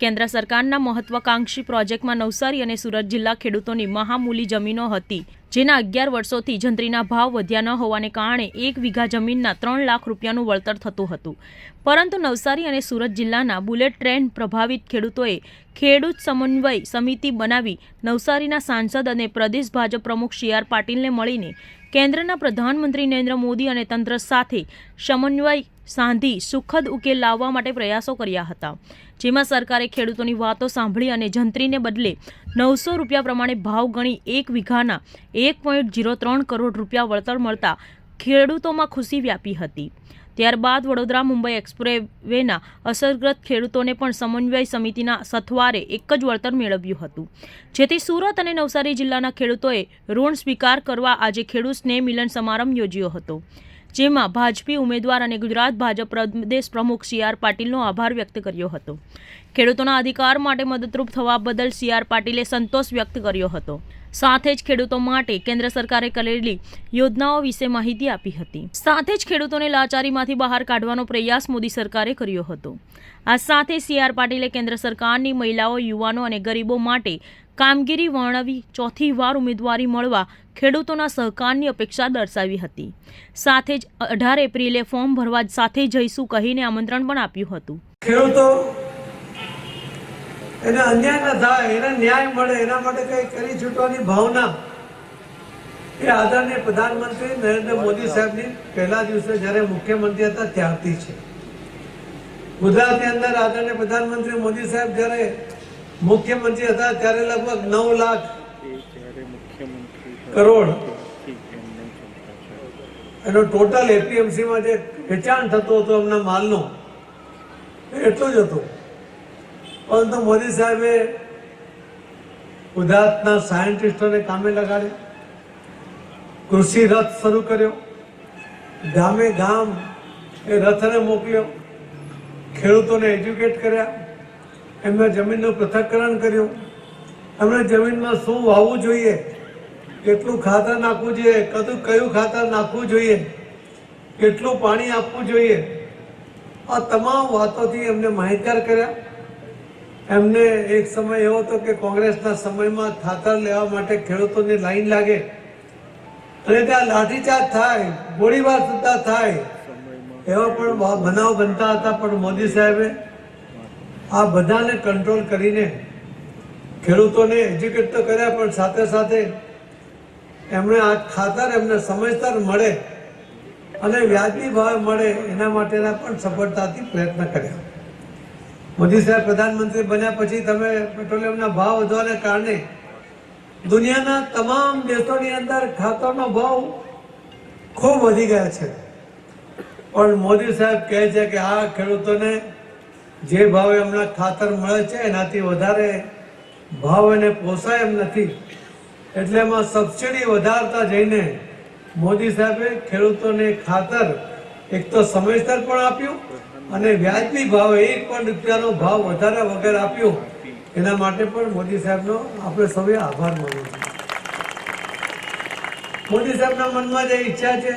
કેન્દ્ર સરકારના મહત્વાકાંક્ષી પ્રોજેક્ટમાં નવસારી અને સુરત જિલ્લા ખેડૂતોની મહામૂલી જમીનો હતી, જેના અગિયાર વર્ષોથી જંત્રીના ભાવ વધ્યા ન હોવાને કારણે એક વીઘા જમીનના ત્રણ લાખ રૂપિયાનું વળતર થતું હતું. પરંતુ નવસારી અને સુરત જિલ્લાના બુલેટ ટ્રેન પ્રભાવિત ખેડૂતોએ ખેડૂત સમન્વય સમિતિ બનાવી નવસારીના સાંસદ અને પ્રદેશ ભાજપ પ્રમુખ સી આર પાટીલને મળીને કેન્દ્રના પ્રધાનમંત્રી નરેન્દ્ર મોદી અને તંત્ર સાથે સમન્વય સાંધી સુખદ ઉકેલ લાવવા માટે પ્રયાસો કર્યા હતા. જેમાં સરકારે ખેડૂતોની વાતો સાંભળી અને જંત્રીને બદલે નવસો રૂપિયા પ્રમાણે ભાવ ગણી એક વીઘાના એક પોઈન્ટ જીરો ત્રણ કરોડ રૂપિયા વળતર મળતા ખેડૂતોમાં ખુશી વ્યાપી હતી. ત્યારબાદ વડોદરા મુંબઈ એક્સપ્રેવેના અસરગ્રસ્ત ખેડૂતોને પણ સમન્વય સમિતિના સથવારે એક જ વળતર મેળવ્યું હતું. જેથી સુરત અને નવસારી જિલ્લાના ખેડૂતોએ ઋણ સ્વીકાર કરવા આજે ખેડૂત સ્નેહ મિલન સમારંભ યોજ્યો હતો. જેમાં ભાજપી ઉમેદવાર અને ગુજરાત ભાજપ પ્રદેશ પ્રમુખ સી આર પાટીલનો આભાર વ્યક્ત કર્યો હતો. ખેડૂતોના અધિકાર માટે મદદરૂપ થવા બદલ સી આર પાટીલે સંતોષ વ્યક્ત કર્યો હતો. સાથે જ ખેડૂતો માટે કેન્દ્ર સરકારે કરેલી યોજનાઓ વિશે માહિતી આપી હતી. સાથે જ ખેડૂતોને લાચારીમાંથી બહાર કાઢવાનો પ્રયાસ મોદી સરકારે કર્યો હતો. આ સાથે સી આર પાટીલે કેન્દ્ર સરકારની મહિલાઓ, યુવાનો અને ગરીબો માટે કામગીરી વર્ણવી ચોથી વાર ઉમેદવારી મળવા ખેડૂતોના સહકારની અપેક્ષા દર્શાવી હતી. સાથે જ અઢાર એપ્રિલે ફોર્મ ભરવા સાથે જઈશું કહીને આમંત્રણ પણ આપ્યું હતું. ખેડૂતો એને અન્યાય ન થાય, એને ન્યાય મળે, એના માટે કઈ કરી છૂટવાની ભાવના. એ આદરણીય પ્રધાનમંત્રી નરેન્દ્ર મોદી સાહેબની પહેલા દિવસે જ્યારે મુખ્યમંત્રી હતા ત્યારથી છે. ગુજરાતની અંદર આદરણીય પ્રધાનમંત્રી મોદી સાહેબ જ્યારે મુખ્યમંત્રી હતા ત્યારે લગભગ નવ લાખ કરોડ. એનો ટોટલ એપીએમસીમાં જે વેચાણ થતું હતું એમના માલનો એટલો જ હતું. પરંતુ મોદી સાહેબે ગુજરાતના સાયન્ટિસ્ટોને કામે લગાડ્યા કૃષિ રથ શરૂ કર્યો, ગામે ગામ એ રથને મોકલ્યો, ખેડૂતોને એજ્યુકેટ કર્યા, એમને જમીનનું પૃથ્થકરણ કર્યું. એમણે જમીનમાં શું વાવવું જોઈએ, કેટલું ખાતર નાખવું જોઈએ, કદું, કયું ખાતર નાખવું જોઈએ, કેટલું પાણી આપવું જોઈએ, આ તમામ વાતોથી એમને માહિતગાર કર્યા. એમને એક સમય એવો હતો કે કોંગ્રેસના સમયમાં ખાતર લેવા માટે ખેડૂતોની લાઈન લાગે. અને ત્યાં લાઠીચાર્જ થાય, ગોળીબાર સુદ્ધા થાય. એવા પણ બનાવ બનતા હતા પણ મોદી સાહેબે આ બધાને કંટ્રોલ કરીને ખેડૂતોને એજ્યુકેટ તો કર્યા, પણ સાથે સાથે એમણે આ ખાતર એમને સમયસર મળે અને વ્યાજબી ભાવે મળે એના માટેના પણ સફળતાથી પ્રયત્ન કર્યા. મોદી સાહેબ પ્રધાનમંત્રી બન્યા પછી તમે પેટ્રોલિયમના ભાવ વધવાને કારણે દુનિયાના તમામ દેશોની અંદર ખાતરનો ભાવ ખૂબ વધી ગયા છે. પણ મોદી સાહેબ કહે છે કે આ ખેડૂતોને જે ભાવે હમણાં ખાતર મળે છે, એનાથી વધારે ભાવ એને પોસાય એમ નથી. એટલે એમાં સબસિડી વધારતા જઈને મોદી સાહેબે ખેડૂતોને ખાતર એક તો સમયસર પણ આપ્યું અને વ્યાજબી ભાવ એક પણ રૂપિયાનો ભાવ વધારે વગર આપ્યો. એના માટે પણ મોદી સાહેબનો આપણે સૌએ આભાર માનવો છીએ. મોદી સાહેબના મનમાં જે ઈચ્છા છે